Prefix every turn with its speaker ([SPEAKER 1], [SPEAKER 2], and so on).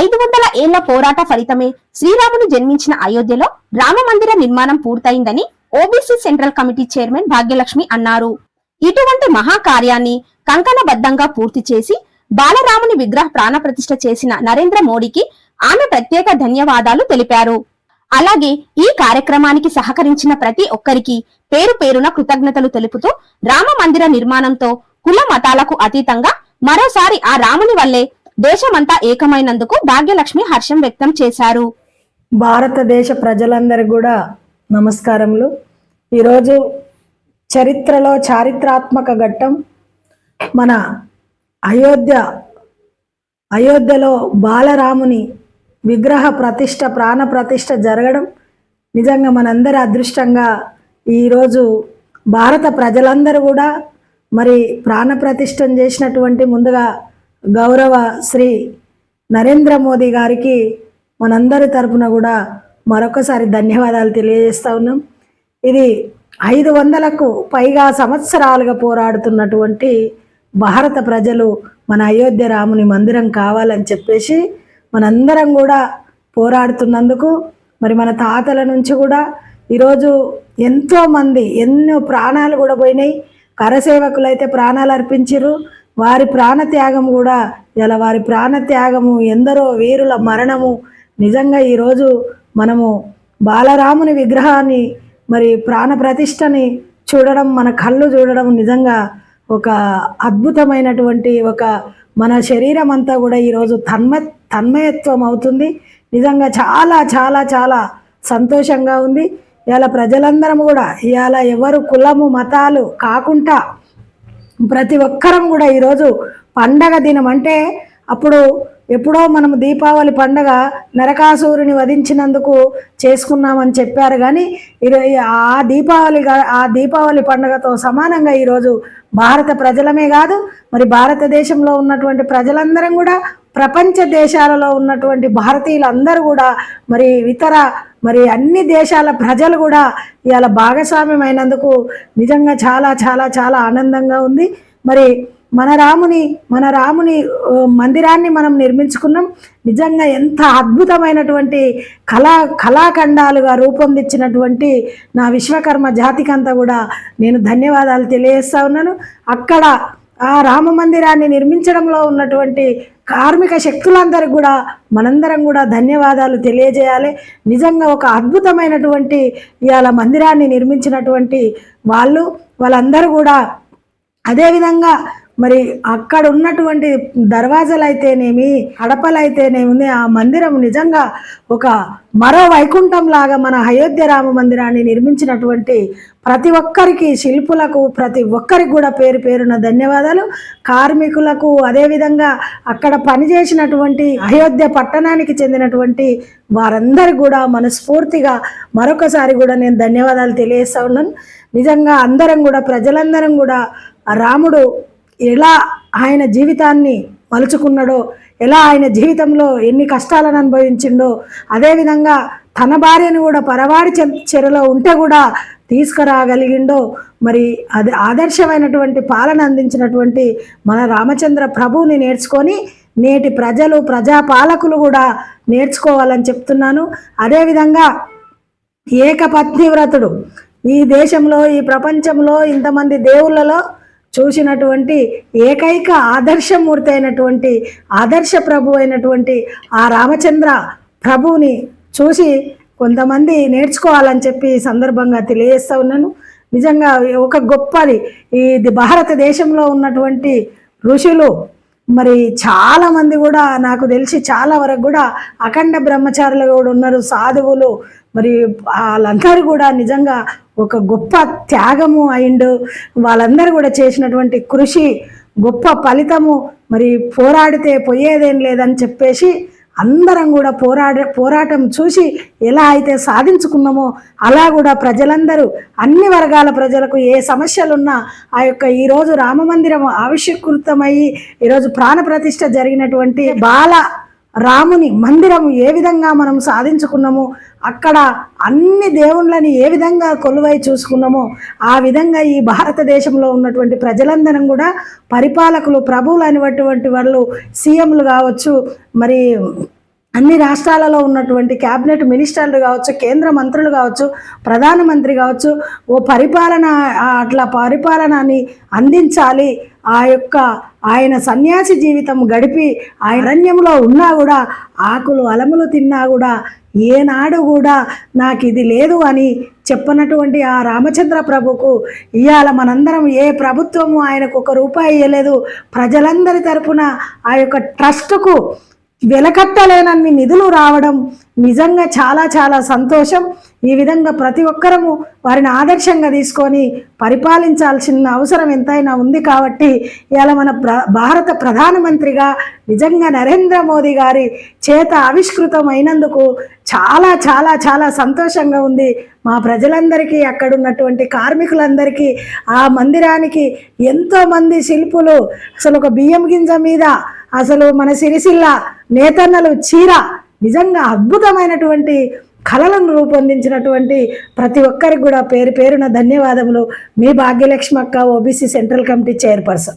[SPEAKER 1] ఐదు వందల ఏళ్ళ పోరాట ఫలితమే శ్రీరాముడు జన్మించిన అయోధ్యలో రామ మందిర నిర్మాణం పూర్తయిందని OBC central committee chairman Bhagyalakshmi అన్నారు. ఇటువంటి మహాకార్యాన్ని కంకణబద్ధంగా పూర్తి చేసి బాలరాముని విగ్రహ ప్రాణప్రతిష్ఠ చేసిన నరేంద్ర మోడీకి ఆమె ప్రత్యేక ధన్యవాదాలు తెలిపారు. అలాగే ఈ కార్యక్రమానికి సహకరించిన ప్రతి ఒక్కరికి పేరు పేరున కృతజ్ఞతలు తెలుపుతూ రామ మందిర నిర్మాణంతో కుల మతాలకు అతీతంగా మరోసారి ఆ రాముని వల్లే దేశమంతా ఏకమైనందుకు భాగ్యలక్ష్మి హర్షం వ్యక్తం చేశారు.
[SPEAKER 2] భారతదేశ ప్రజలందరూ కూడా నమస్కారములు. ఈరోజు చరిత్రలో చారిత్రాత్మక ఘట్టం మన అయోధ్య అయోధ్యలో బాలరాముని విగ్రహ ప్రతిష్ట ప్రాణ ప్రతిష్ట జరగడం నిజంగా మనందరి అదృష్టంగా ఈరోజు భారత ప్రజలందరూ కూడా మరి ప్రాణ ప్రతిష్టం చేసినటువంటి ముందుగా గౌరవ శ్రీ నరేంద్ర మోదీ గారికి మనందరి తరపున కూడా మరొకసారి ధన్యవాదాలు తెలియజేస్తా ఉన్నాం. ఇది ఐదు వందలకు పైగా సంవత్సరాలుగా పోరాడుతున్నటువంటి భారత ప్రజలు మన అయోధ్య రాముని మందిరం కావాలని చెప్పేసి మనందరం కూడా పోరాడుతున్నందుకు మరి మన తాతల నుంచి కూడా ఈరోజు ఎంతోమంది ఎన్నో ప్రాణాలు కూడా పోయినాయి. కరసేవకులు అయితే ప్రాణాలు అర్పించారు వారి ప్రాణత్యాగం కూడా ఇలా వారి ప్రాణత్యాగము ఎందరో వీరుల మరణము. నిజంగా ఈరోజు మనము బాలరాముని విగ్రహాన్ని మరి ప్రాణ ప్రతిష్టని చూడడం మన కళ్ళు చూడడం నిజంగా ఒక అద్భుతమైనటువంటి ఒక మన శరీరం అంతా కూడా ఈరోజు తన్మ తన్మయత్వం అవుతుంది. నిజంగా చాలా చాలా చాలా సంతోషంగా ఉంది. ఇవాళ ప్రజలందరం కూడా ఇవాళ ఎవరు కులము మతాలు కాకుండా ప్రతి ఒక్కరం కూడా ఈరోజు పండగ దినం అంటే అప్పుడు ఎప్పుడో మనం దీపావళి పండగ నరకాసూరుని వధించినందుకు చేసుకున్నామని చెప్పారు. కానీ ఈరో- ఆ దీపావళి ఆ దీపావళి పండగతో సమానంగా ఈరోజు భారత ప్రజలమే కాదు మరి భారతదేశంలో ఉన్నటువంటి ప్రజలందరం కూడా ప్రపంచ దేశాలలో ఉన్నటువంటి భారతీయులందరూ కూడా మరి ఇతర మరి అన్ని దేశాల ప్రజలు కూడా ఇవాళ భాగస్వామ్యమైనందుకు నిజంగా చాలా చాలా చాలా ఆనందంగా ఉంది. మరి మన రాముని మన రాముని మందిరాన్ని మనం నిర్మించుకున్నాం. నిజంగా ఎంత అద్భుతమైనటువంటి కళా కళాఖండాలుగా రూపొందించినటువంటి నా విశ్వకర్మ జాతికంతా కూడా నేను ధన్యవాదాలు తెలియజేస్తా ఉన్నాను. అక్కడ ఆ రామ మందిరాన్ని నిర్మించడంలో ఉన్నటువంటి కార్మిక శక్తులందరికీ కూడా మనందరం కూడా ధన్యవాదాలు తెలియజేయాలి. నిజంగా ఒక అద్భుతమైనటువంటి ఇవాళ మందిరాన్ని నిర్మించినటువంటి వాళ్ళు వాళ్ళందరూ కూడా అదేవిధంగా మరి అక్కడ ఉన్నటువంటి దర్వాజలు అయితేనేమి అయితేనేమి ఆ మందిరం నిజంగా ఒక మరో వైకుంఠం లాగా మన అయోధ్య రామ మందిరాన్ని నిర్మించినటువంటి ప్రతి ఒక్కరికి శిల్పులకు ప్రతి ఒక్కరికి కూడా పేరు పేరున ధన్యవాదాలు. కార్మికులకు అదేవిధంగా అక్కడ పనిచేసినటువంటి అయోధ్య పట్టణానికి చెందినటువంటి వారందరి కూడా మనస్ఫూర్తిగా మరొకసారి కూడా నేను ధన్యవాదాలు తెలియజేస్తా ఉన్నాను. నిజంగా అందరం కూడా ప్రజలందరం కూడా రాముడు ఎలా ఆయన జీవితాన్ని మలుచుకున్నాడో ఎలా ఆయన జీవితంలో ఎన్ని కష్టాలను అనుభవించిండో అదేవిధంగా తన భార్యను కూడా పరవాడి చె- చెరలో ఉంటే కూడా తీసుకురాగలిగిండో మరి అది ఆదర్శమైనటువంటి పాలన అందించినటువంటి మన రామచంద్ర ప్రభువుని నేర్చుకొని నేటి ప్రజలు ప్రజాపాలకులు కూడా నేర్చుకోవాలని చెప్తున్నాను. అదేవిధంగా ఏకపత్నివ్రతుడు. ఈ దేశంలో ఈ ప్రపంచంలో ఇంతమంది దేవుళ్ళలో చూసినటువంటి ఏకైక ఆదర్శమూర్తి అయినటువంటి ఆదర్శ ప్రభు అయినటువంటి ఆ రామచంద్ర ప్రభువుని చూసి కొంతమంది నేర్చుకోవాలని చెప్పి సందర్భంగా తెలియజేస్తా ఉన్నాను. నిజంగా ఒక గొప్పది. ఇది భారతదేశంలో ఉన్నటువంటి ఋషులు మరి చాలామంది కూడా నాకు తెలిసి చాలా వరకు కూడా అఖండ బ్రహ్మచారులు కూడా ఉన్నారు. సాధువులు మరి వాళ్ళందరూ కూడా నిజంగా ఒక గొప్ప త్యాగము అయిండు వాళ్ళందరూ కూడా చేసినటువంటి కృషి గొప్ప ఫలితము మరి పోరాడితే పోయేదేం లేదని చెప్పేసి అందరం కూడా పోరాడ పోరాటం చూసి ఎలా అయితే సాధించుకున్నామో అలా కూడా ప్రజలందరూ అన్ని వర్గాల ప్రజలకు ఏ సమస్యలున్నా ఆ యొక్క ఈరోజు రామమందిరం ఆవిష్కృతమయ్యి ఈరోజు ప్రాణప్రతిష్ఠ జరిగినటువంటి బాల రాముని మందిరం ఏ విధంగా మనం సాధించుకున్నామో అక్కడ అన్ని దేవుళ్ళని ఏ విధంగా కొలువై చూసుకున్నామో ఆ విధంగా ఈ భారతదేశంలో ఉన్నటువంటి ప్రజలందరం కూడా పరిపాలకులు ప్రభువులు అనేటువంటి వాళ్ళు సీఎంలు కావచ్చు మరి అన్ని రాష్ట్రాలలో ఉన్నటువంటి క్యాబినెట్ మినిస్టర్లు కావచ్చు కేంద్ర మంత్రులు కావచ్చు ప్రధానమంత్రి కావచ్చు ఓ పరిపాలన అట్లా పరిపాలనని అందించాలి. ఆ యొక్క ఆయన సన్యాసి జీవితం గడిపి ఆయన అరణ్యంలో ఉన్నా కూడా ఆకులు అలములు తిన్నా కూడా ఏనాడు కూడా నాకు ఇది లేదు అని చెప్పనటువంటి ఆ రామచంద్ర ప్రభుకు ఇవాళ మనందరం ఏ ప్రభుత్వము ఆయనకు ఒక రూపాయి ఇవ్వలేదు ప్రజలందరి తరపున ఆ యొక్క ట్రస్టుకు వెలకట్టలేనన్ని నిధులు రావడం నిజంగా చాలా చాలా సంతోషం. ఈ విధంగా ప్రతి ఒక్కరము వారిని ఆదర్శంగా తీసుకొని పరిపాలించాల్సిన అవసరం ఎంతైనా ఉంది కాబట్టి ఇలా మన ప్ర భారత ప్రధానమంత్రిగా నిజంగా నరేంద్ర మోదీ గారి చేత ఆవిష్కృతం అయినందుకు చాలా చాలా చాలా సంతోషంగా ఉంది. మా ప్రజలందరికీ అక్కడ ఉన్నటువంటి కార్మికులందరికీ ఆ మందిరానికి ఎంతోమంది శిల్పులు అసలు ఒక బియ్యం గింజ మీద అసలు మన సిరిసిల్ల నేతన్నలు చీర నిజంగా అద్భుతమైనటువంటి కళలను రూపొందించినటువంటి ప్రతి ఒక్కరికి కూడా పేరు పేరున ధన్యవాదములు. మీ భాగ్యలక్ష్మి అక్క ఓబీసీ సెంట్రల్ కమిటీ చైర్పర్సన్